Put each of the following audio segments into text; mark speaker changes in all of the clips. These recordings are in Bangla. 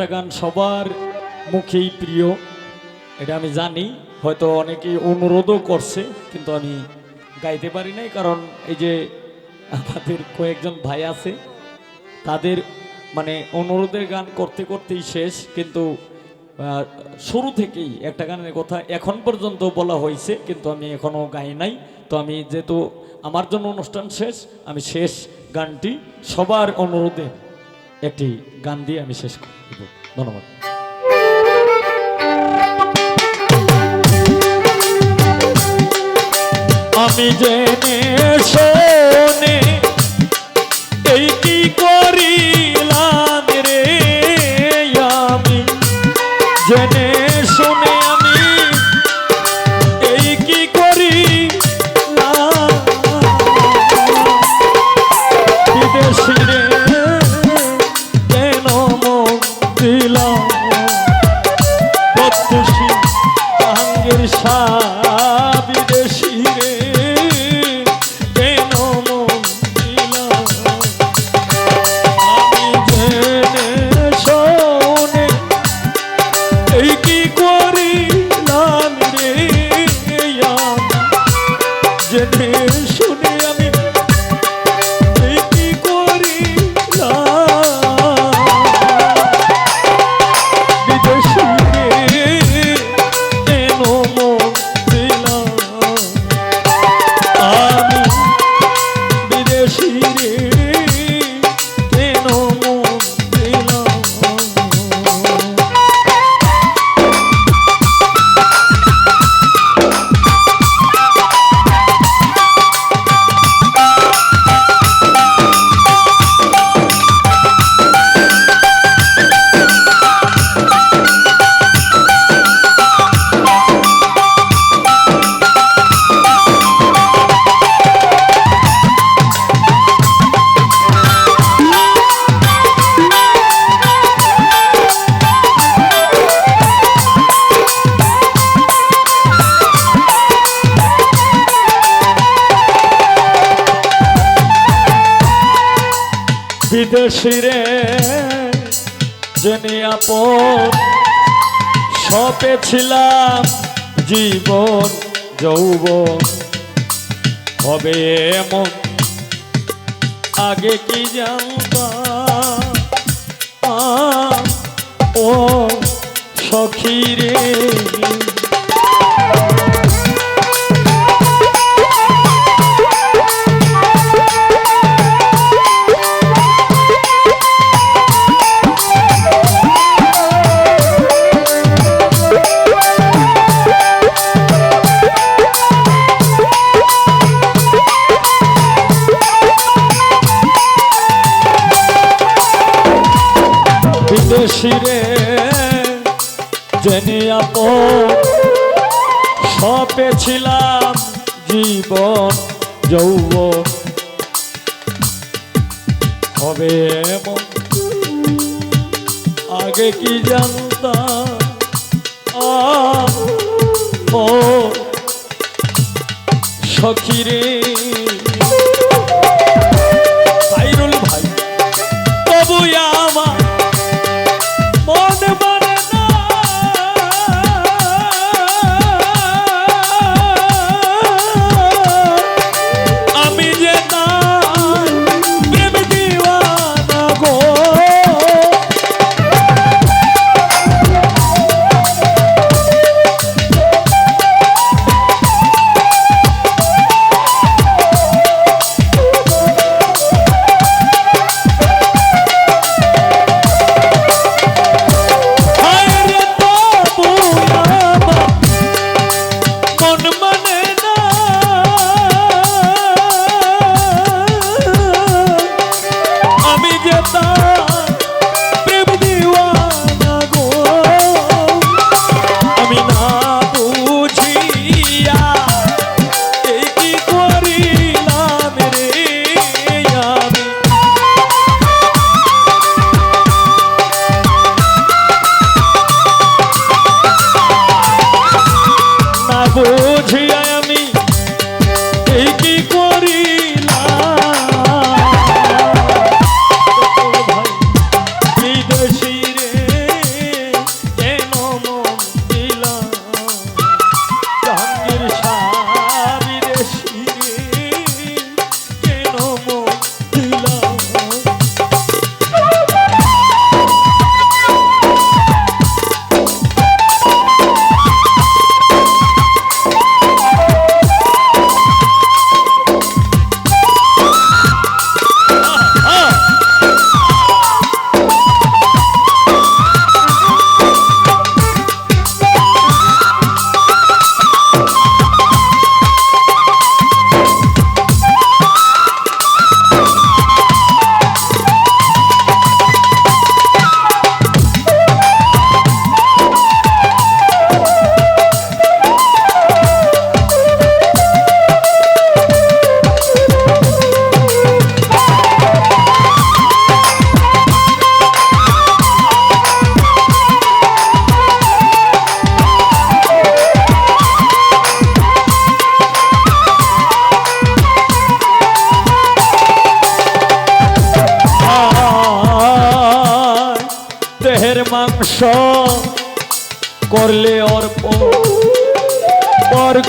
Speaker 1: একটা গান সবার মুখেই প্রিয়, এটা আমি জানি। হয়তো অনেকেই অনুরোধও করছে, কিন্তু আমি গাইতে পারি নাই, কারণ এই যে আমাদের কয়েকজন ভাই আছে, তাদের মানে অনুরোধের গান করতে করতেই শেষ, কিন্তু শুরু থেকেই একটা গানের কথা এখন পর্যন্ত বলা হয়েছে, কিন্তু আমি এখনও গাই নাই। তো আমি যেহেতু আমার জন্য অনুষ্ঠান শেষ, আমি শেষ গানটি সবার অনুরোধে একটি গান দিয়ে আমি শেষ করব ধন্যবাদ। আমি জেনে শোনে বিদেশিরে জেনে আপন সপেছিলাম জীবন যৌবন। হবে এমন আগে কি জানতাম? ও সখীরে বিদেশিরে জেনে আপন। সপেছিলাম জীবন যৌব হবে আগে কি জানতাম? ও সখিরে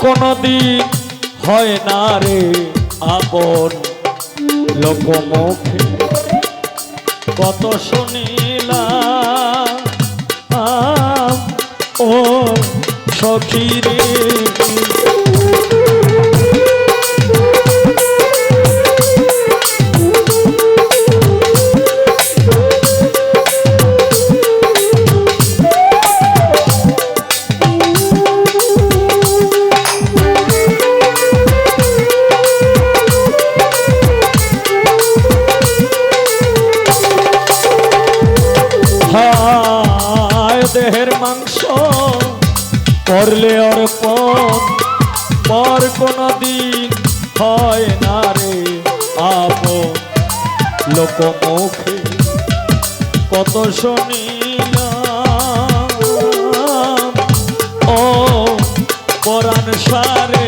Speaker 1: কোনদিন হয় না রে আপন লোকমুখে। কত শুনিলাম ও সখী রে। লোকমুখে কত শুনিলাম। ও পরাণ সারে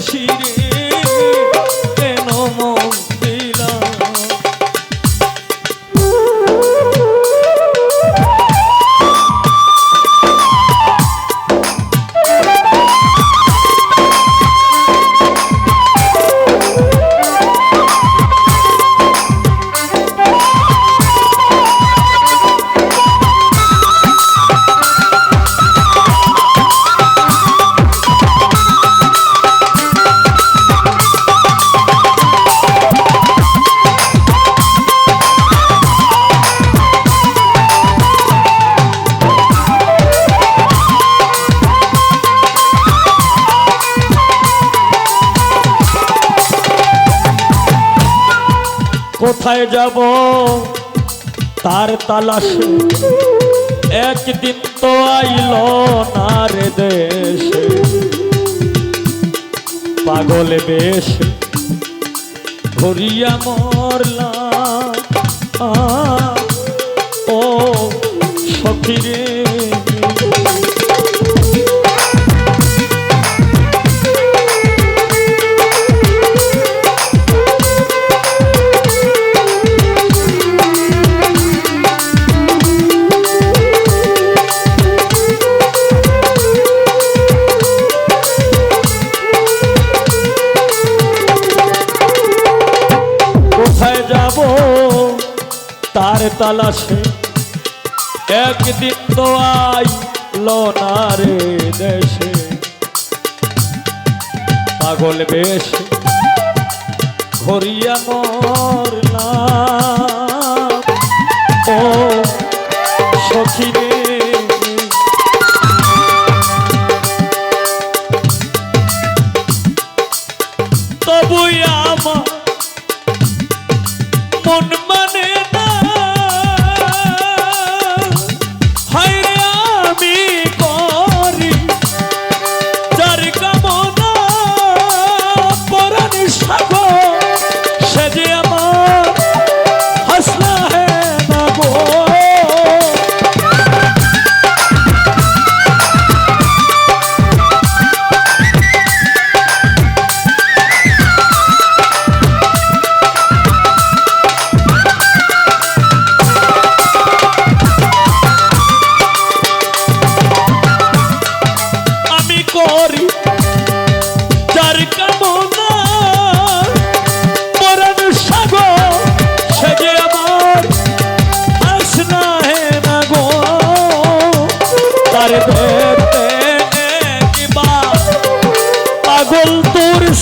Speaker 1: she কোথায় যাব? তার তালাশে একদিন তো আইল না রে দেশে। পাগলে বেশ ঘুরিয়া মরলাম। ও সখিরে তালাশে। একদিন তো আইল না রে দেশে। পাগল বেশ ঘরিয়া মরলাম। ও সখী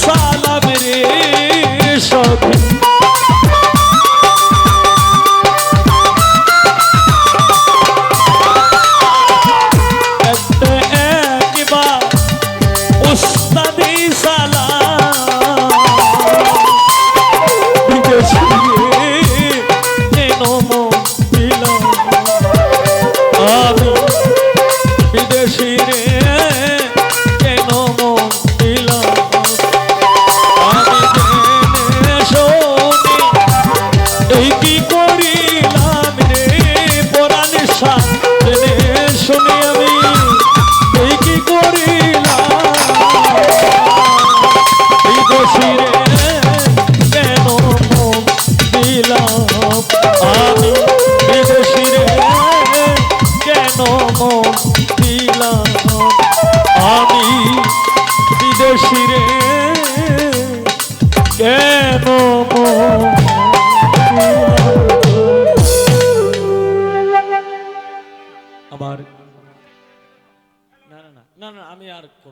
Speaker 1: তোর আমি আর